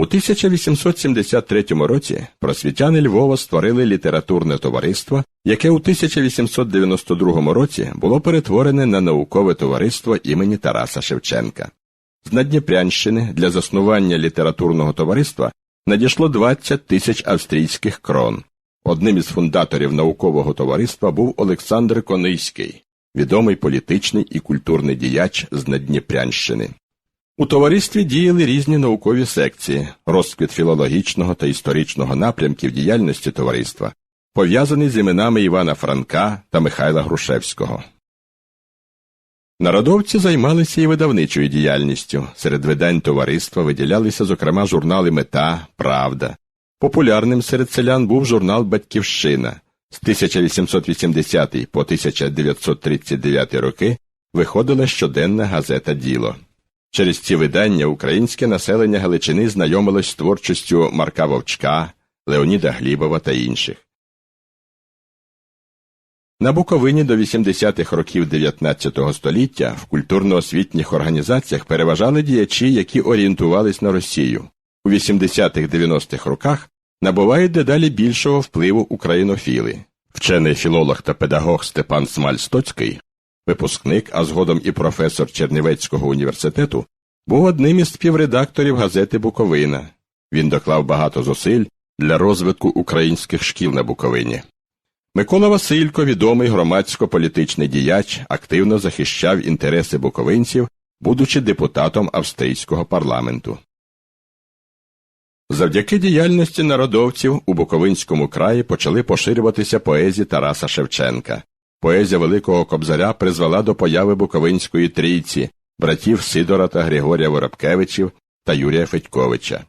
У 1873 році просвітяни Львова створили літературне товариство, яке у 1892 році було перетворене на наукове товариство імені Тараса Шевченка. З Надніпрянщини для заснування літературного товариства надійшло 20 тисяч австрійських крон. Одним із фундаторів наукового товариства був Олександр Кониський, відомий політичний і культурний діяч з Надніпрянщини. У товаристві діяли різні наукові секції, розквіт філологічного та історичного напрямків діяльності товариства, пов'язаний з іменами Івана Франка та Михайла Грушевського. Народовці займалися і видавничою діяльністю. Серед видань товариства виділялися, зокрема, журнали Мета, Правда. Популярним серед селян був журнал Батьківщина. З 1880 по 1939 роки виходила щоденна газета Діло. Через ці видання українське населення Галичини знайомилось з творчістю Марка Вовчка, Леоніда Глібова та інших. На Буковині до 80-х років 19 століття в культурно-освітніх організаціях переважали діячі, які орієнтувались на Росію. У 80-х-90-х роках набувають дедалі більшого впливу українофіли. Вчений філолог та педагог Степан Смаль-Стоцький, випускник, а згодом і професор Чернівецького університету, був одним із співредакторів газети Буковина. Він доклав багато зусиль для розвитку українських шкіл на Буковині. Микола Василько, відомий громадсько-політичний діяч, активно захищав інтереси буковинців, будучи депутатом австрійського парламенту. Завдяки діяльності народовців у Буковинському краї почали поширюватися поезії Тараса Шевченка. Поезія Великого Кобзаря призвела до появи Буковинської трійці, братів Сидора та Григорія Воробкевичів та Юрія Федьковича.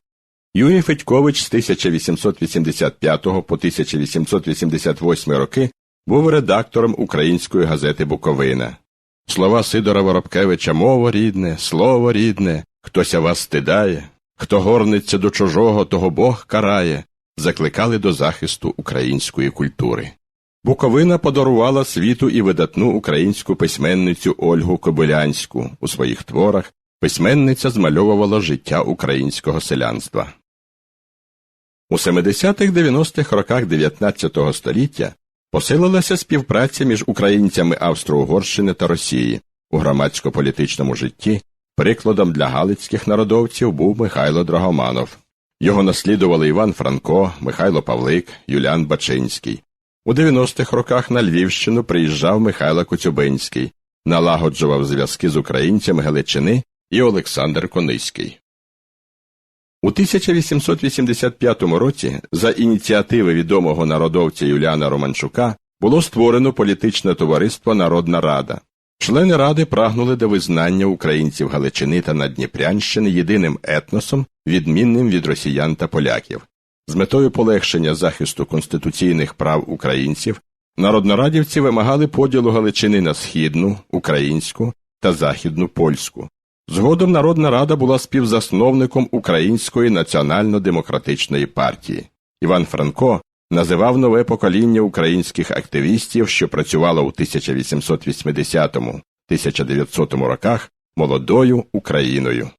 Юрій Федькович з 1885 по 1888 роки був редактором української газети Буковина. Слова Сидора Воробкевича мова рідне, слово рідне, хтося вас стидає, хто горниться до чужого, того Бог карає, закликали до захисту української культури. Буковина подарувала світу і видатну українську письменницю Ольгу Кобилянську. У своїх творах письменниця змальовувала життя українського селянства. У 70-х-90-х роках 19 століття посилилася співпраця між українцями Австро-Угорщини та Росії у громадсько-політичному житті. Прикладом для галицьких народовців був Михайло Драгоманов. Його наслідували Іван Франко, Михайло Павлик, Юлян Бачинський. У 90-х роках на Львівщину приїжджав Михайло Коцюбинський, налагоджував зв'язки з українцями Галичини і Олександр Кониський. У 1885 році за ініціативи відомого народовця Юліана Романчука було створено політичне товариство Народна Рада. Члени ради прагнули до визнання українців Галичини та Надніпрянщини єдиним етносом, відмінним від росіян та поляків. З метою полегшення захисту конституційних прав українців народнорадівці вимагали поділу Галичини на східну, українську та західну польську. Згодом Народна Рада була співзасновником Української національно-демократичної партії. Іван Франко називав нове покоління українських активістів, що працювало у 1880-1900 роках молодою Україною.